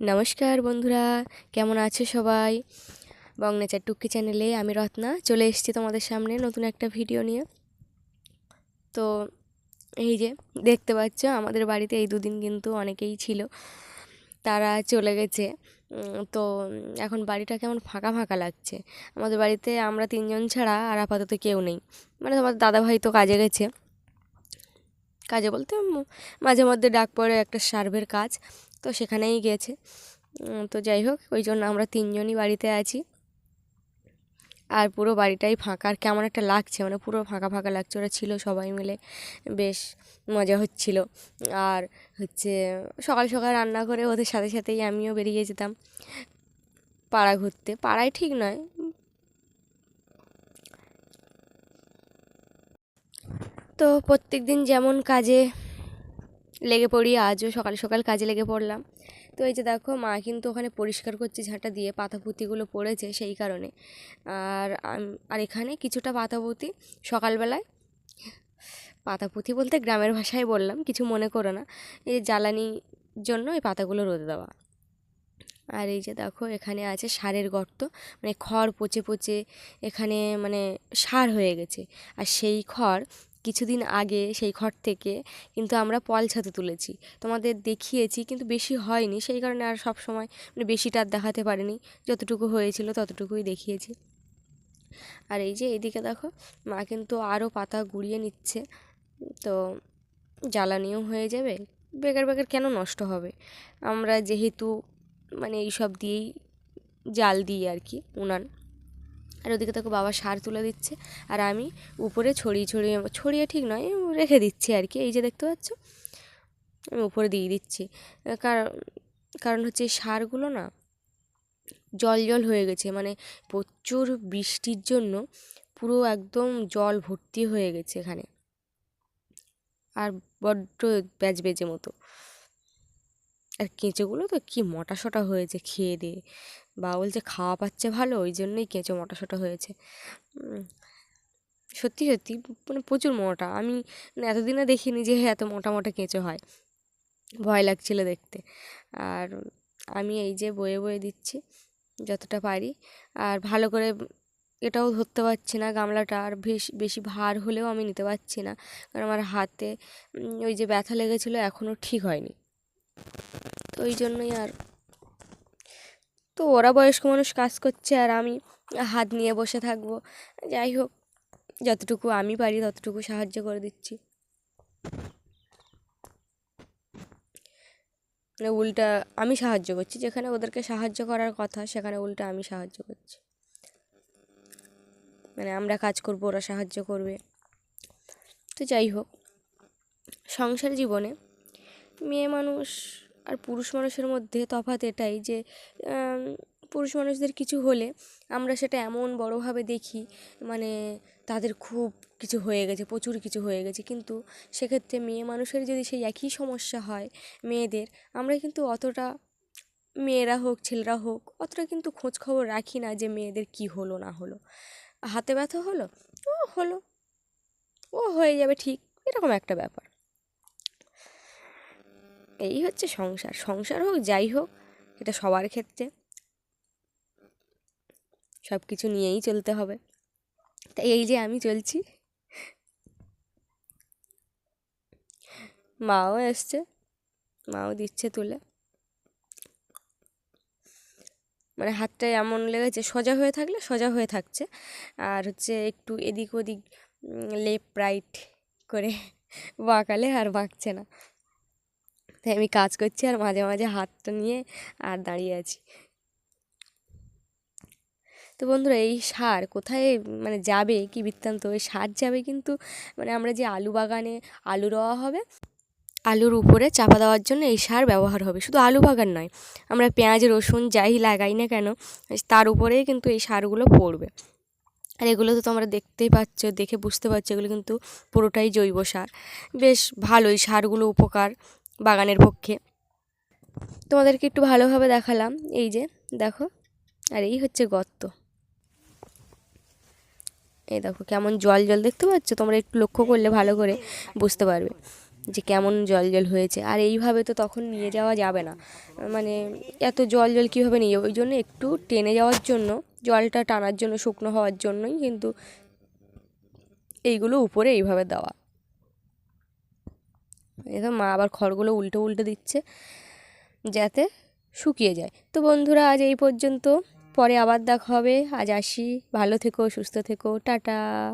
নমস্কার বন্ধুরা, কেমন আছো সবাই? বংনেচার টুক্কি চ্যানেলে আমি রত্না, চলে এসেছি তোমাদের সামনে নতুন একটা ভিডিও নিয়ে। তো এই যে, দেখতে পাচ্ছ, আমাদের বাড়িতে এই দুদিন কিন্তু অনেকেই ছিল, তারা চলে গেছে। তো এখন বাড়িটা কেমন ফাঁকা ফাঁকা লাগছে। আমাদের বাড়িতে আমরা তিনজন ছাড়া আর আপাতত কেউ নেই। মানে তোমার দাদাভাই তো কাজে গেছে। কাজে বলতে মাঝে মধ্যে ডাক পড়ে একটা সার্ভের কাজ। তো সেখানেই গেছে। তো যাই হোক, ওই জন্য আমরা তিনজনই বাড়িতে আছি। আর পুরো বাড়িটাই ফাঁকা। আর কেমন একটা লাগছে মানে পুরো ফাঁকা ফাঁকা লাগছে। ওরা ছিল সবাই মিলে, বেশ মজা হচ্ছিল। আর হচ্ছে, সকাল সকাল রান্না করে ওদের সাথে সাথেই আমিও বেরিয়ে যেতাম পাড়া ঘুরতে। পাড়ায় ঠিক নয়। তো প্রত্যেক দিন যেমন কাজে লেগে পড়ি, আজও সকাল সকাল কাজে লেগে পড়লাম। তো এই যে দেখো, মা কিন্তু ওখানে পরিষ্কার করছে ঝাঁটা দিয়ে, পাতাপুতিগুলো পড়েছে সেই কারণে। আর আর এখানে কিছুটা পাতাপুতি সকালবেলায়, পাতাপুতি বলতে গ্রামের ভাষায় বললাম, কিছু মনে করো না। এই জ্বালানির জন্য এই পাতাগুলো রোদে দেওয়া। আর এই যে দেখো, এখানে আছে সারের গর্ত মানে খড় পচে পচে এখানে মানে সার হয়ে গেছে। আর সেই খড় কিছুদিন আগে সেই খড় থেকে কিন্তু আমরা পল ছাতু তুলেছি। তোমাদের দেখিয়েছি কিন্তু বেশি হয়নি, সেই কারণে আর সব সময় মানে বেশিটা দেখাতে পারিনি। যতটুকু হয়েছিল ততটুকুই দেখিয়েছি। আর এই যে এদিকে দেখো, মা কিন্তু আরও পাতা গুঁড়িয়ে নিচ্ছে। তো জ্বালানিও হয়ে যাবে, বেকার বেকার কেন নষ্ট হবে? আমরা যেহেতু মানে এইসব দিয়েই জাল দিই আর কি, উনান। আর ওদিকে দেখো বাবা সার তুলে দিচ্ছে। আর আমি উপরে ছড়িয়ে ছড়িয়ে ছড়িয়ে ঠিক নয়, রেখে দিচ্ছি আর কি। এই যে দেখতে পাচ্ছ, আমি উপরে দিয়ে দিচ্ছি। কারণ কারণ হচ্ছে এই সারগুলো না জল জল হয়ে গেছে মানে প্রচুর বৃষ্টির জন্য পুরো একদম জল ভর্তি হয়ে গেছে এখানে। আর বড্ড ব্যাজ বেজে মতো। আর কেঁচোগুলো তো কি মোটা সোটা হয়েছে খেয়ে দিয়ে। বা বলছে খাওয়া পাচ্ছে ভালো, ওই জন্যই কেঁচো মোটা সোটা হয়েছে সত্যি সত্যি মানে প্রচুর মোটা। আমি মানে এতদিনে দেখিনি যে এত মোটা মোটা কেঁচো হয়। ভয় লাগছিল দেখতে। আর আমি এই যে বয়ে বয়ে দিচ্ছি যতটা পারি। আর ভালো করে এটাও ধরতে পারছি না, গামলাটা আর বেশ, বেশি ভার হলেও আমি নিতে পারছি না। কারণ আমার হাতে ওই যে ব্যথা লেগেছিলো, এখনও ঠিক হয়নি। তো ওই জন্যই আর তো ওরা বয়স্ক মানুষ কাজ করছে আর আমি হাত নিয়ে বসে থাকব। যাই হোক, যতটুকু আমি পারি ততটুকু সাহায্য করে দিচ্ছি। মানে উল্টা আমি সাহায্য করছি, যেখানে ওদেরকে সাহায্য করার কথা সেখানে উল্টা আমি সাহায্য করছি। মানে আমরা কাজ করব, ওরা সাহায্য করবে। তো যাই হোক, সংসার জীবনে মেয়ে মানুষ আর পুরুষ মানুষের মধ্যে তফাৎ এটাই যে পুরুষ মানুষদের কিছু হলে আমরা সেটা এমন বড়োভাবে দেখি মানে তাদের খুব কিছু হয়ে গেছে, প্রচুর কিছু হয়ে গেছে। কিন্তু সেক্ষেত্রে মেয়ে মানুষের যদি সেই একই সমস্যা হয় মেয়েদের, আমরা কিন্তু অতটা মেয়েরা হোক, ছেলেরা হোক, অতটা কিন্তু খোঁজ খবর রাখি না যে মেয়েদের কি হলো, না হলো। হাতে ব্যথা হলো? ও হলো। ও হয়ে যাবে ঠিক, এরকম একটা ব্যাপার। এই হচ্ছে সংসার। সংসার হোক, যাই হোক, এটা সবার ক্ষেত্রে। সব কিছু নিয়েই চলতে হবে। তাই এই যে আমি চলছি, মাও এসছে, মাও দিচ্ছে তুলে। মানে হাতটা এমন লেগেছে, সোজা হয়ে থাকলে সোজা হয়ে থাকছে। আর হচ্ছে একটু এদিক ওদিক লেফট, রাইট করে বাঁকালে আর বাঁকছে না। তাই আমি কাজ করছি আর মাঝে মাঝে হাতটা নিয়ে আর দাঁড়িয়ে আছি। তো বন্ধুরা, এই সার কোথায় মানে যাবে, কি বৃত্তান্ত? এই সার যাবে কিন্তু মানে আমরা যে আলু বাগানে আলু রওয়া হবে, আলুর উপরে চাপা দেওয়ার জন্য এই সার ব্যবহার হবে। শুধু আলু বাগান নয়, আমরা পেঁয়াজ, রসুন যাই লাগাই না কেন, তার উপরেই কিন্তু এই সারগুলো পড়বে। আর এগুলো তো তোমরা দেখতেই পাচ্ছ, দেখে বুঝতে পারছ, এগুলো কিন্তু পুরোটাই জৈব সার। বেশ ভালোই, সারগুলো উপকার। বাগানের পক্ষে। তোমাদেরকে একটু ভালোভাবে দেখালাম। এই যে, দেখো, আর এই হচ্ছে গর্ত। এই দেখো, কেমন জল জল দেখতে পাচ্ছ? তোমরা একটু লক্ষ্য করলে ভালো করে বুঝতে পারবে যে কেমন জল জল হয়েছে। আর এইভাবে তো তখন নিয়ে যাওয়া যাবে না। মানে এত জল জল কীভাবে নিয়ে যাব? ওই জন্য একটু টেনে যাওয়ার জন্য, জলটা টানার জন্য, শুকনো হওয়ার জন্যই কিন্তু এইগুলো উপরে এইভাবে দেওয়া। এবার মা আবার খড়গুলো উল্টো উল্টে দিচ্ছে যাতে শুকিয়ে যায়। তো বন্ধুরা, আজ এই পর্যন্ত। পরে আবার দেখা হবে। আজ আসি। ভালো থেকো, সুস্থ থেকো। টাটা।